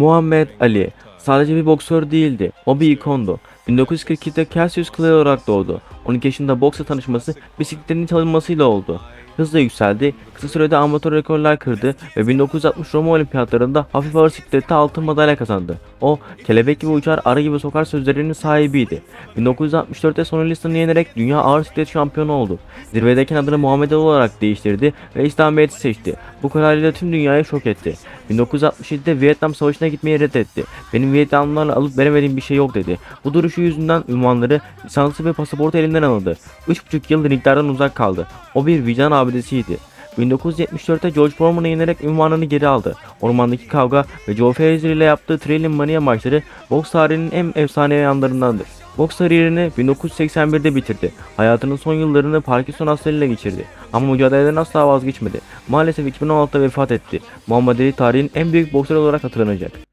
Muhammed Ali sadece bir boksör değildi, o bir ikondu. 1942'de Cassius Clay olarak doğdu. 12 yaşında boksla tanışması bisikletlerin çalınmasıyla oldu. Hızla yükseldi, kısa sürede amatör rekorlar kırdı ve 1960 Roma Olimpiyatlarında hafif ağır siklette altın madalya kazandı. O, kelebek gibi uçar, arı gibi sokar sözlerinin sahibiydi. 1964'te Sonny Liston'u yenerek dünya ağır siklet şampiyonu oldu. Zirvedeyken adını Muhammed Ali olarak değiştirdi ve İslamiyet'i seçti. Bu kararıyla tüm dünyayı şok etti. 1967'de Vietnam Savaşı'na gitmeyi reddetti. Benim Vietnamlılarla alıp veremediğim bir şey yok dedi. Bu duruşu yüzünden ünvanları, lisansı ve pasaportu elinden alındı. 3,5 yıl ringlerden uzak kaldı. O bir vicdan abidesiydi. 1974'te George Foreman'ı yenerek ünvanını geri aldı. Ormandaki kavga ve Joe Frazier ile yaptığı Trillion Mania maçları boks tarihinin en efsanevi yanlarındandır. Boks kariyerini 1981'de bitirdi. Hayatının son yıllarını Parkinson hastalığıyla geçirdi. Ama mücadeleden asla vazgeçmedi. Maalesef 2016'da vefat etti. Muhammed Ali tarihin en büyük boksör olarak hatırlanacak.